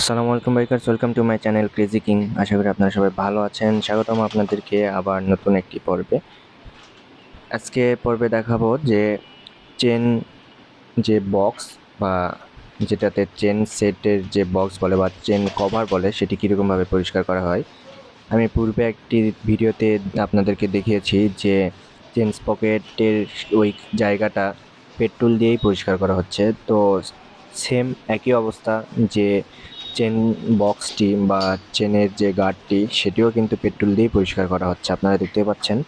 আসসালামু আলাইকুম bikers, welcome to my channel crazy king. আশা করি আপনারা সবাই ভালো আছেন। স্বাগতম আপনাদেরকে আবার নতুন একটি পর্বে। আজকে পর্বে দেখাবো যে চেন যে বক্স বা যেটাতে চেন সেটের যে বক্স বলে বা চেন কভার বলে, সেটি কীরকমভাবে পরিষ্কার করা হয়। আমি পূর্বে একটি ভিডিওতে আপনাদেরকে দেখিয়েছি যে চেন পকেটের ওই জায়গাটা পেট্রোল দিয়েই পরিষ্কার করা হচ্ছে। তো সেম একই অবস্থা যে চেন বক্সটি বা চেনের যে গার্ডটি সেটিও কিন্তু পেট্রোল দিয়েই পরিষ্কার করা হচ্ছে। আপনারা দেখতে পাচ্ছেন।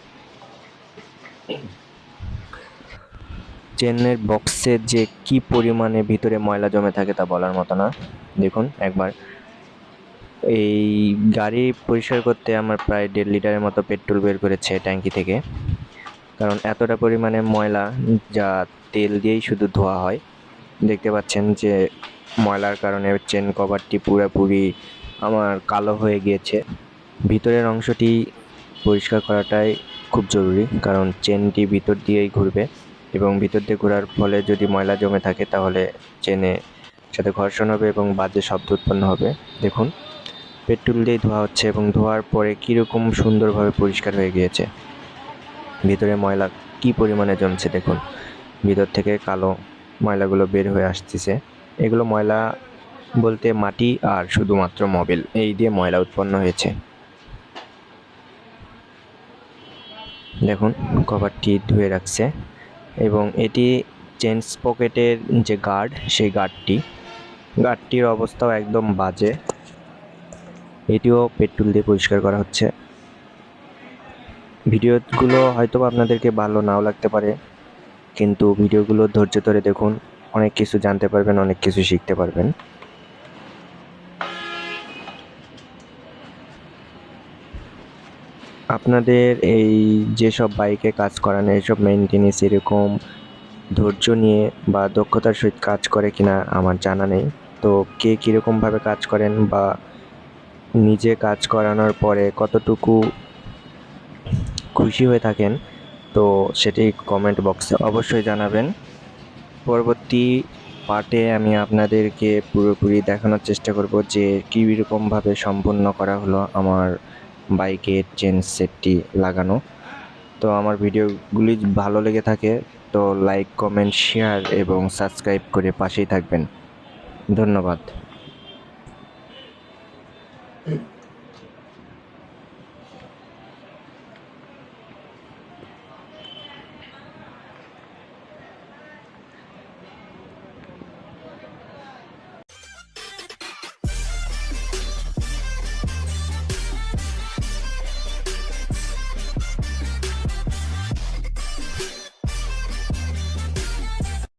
চেনের বক্সের যে কি পরিমাণে ভিতরে ময়লা জমে থাকে তা বলার মতো না। দেখুন, একবার। এই গাড়ি পরিষ্কার করতে আমার প্রায় দেড় লিটারের মতো পেট্রোল বের করেছে ট্যাঙ্কি থেকে। কারণ এতটা পরিমাণে ময়লা যা তেল দিয়েই শুধু ধোয়া হয়। দেখতে পাচ্ছেন যে ময়লার কারণে চেন কভারটি পুরোপুরি আমার কালো হয়ে গিয়েছে। ভিতরের অংশটি পরিষ্কার করাটাই খুব জরুরি, কারণ চেনটি ভিতর দিয়েই ঘুরবে এবং ভিতর দিয়ে ঘোরার ফলে যদি ময়লা জমে থাকে তাহলে চেনে সাথে ঘর্ষণ হবে এবং বাজে শব্দ উৎপন্ন হবে। দেখুন, পেট্রোল দিয়ে ধোয়া হচ্ছে এবং ধোয়ার পরে কীরকম সুন্দরভাবে পরিষ্কার হয়ে গিয়েছে। ভিতরে ময়লা কী পরিমাণে জমছে দেখুন। ভিতর থেকে কালো ময়লাগুলো বের হয়ে আসতেছে। এগুলো ময়লা বলতে মাটি আর শুধুমাত্র মোবিল। এই দিয়ে ময়লা উৎপন্ন হয়েছে। দেখুন, কভারটি ধুয়ে রাখছে এবং এটি চেন্স পকেটের যে গার্ড, সেই গার্ডটি। গার্ডটির অবস্থাও একদম বাজে। এটিও পেট্রোল দিয়ে পরিষ্কার করা হচ্ছে। ভিডিওগুলো হয়তো আপনাদেরকে ভালো নাও লাগতে পারে। কিন্তু ভিডিওগুলো ধৈর্য ধরে দেখুন, অনেক কিছু জানতে পারবেন, অনেক কিছু শিখতে পারবেন। আপনাদের এই যেসব বাইকে কাজ করান এইসব মেনটেনেন্স এরকম ধৈর্য নিয়ে বা দক্ষতার সহিত কাজ করে কিনা আমার জানা নেই। তো কে কীরকমভাবে কাজ করেন বা নিজে কাজ করানোর পরে কতটুকু খুশি হয়ে থাকেন তো সেটি কমেন্ট বক্সে অবশ্যই জানাবেন। পরবর্তী পার্টে আমি আপনাদেরকে পুরোপুরি দেখানোর চেষ্টা করব যে কী রকমভাবে সম্পন্ন করা হলো আমার বাইকের চেন সেটটি লাগানো। তো আমার ভিডিওগুলি ভালো লেগে থাকে তো লাইক কমেন্ট শেয়ার এবং সাবস্ক্রাইব করে পাশেই থাকবেন। ধন্যবাদ।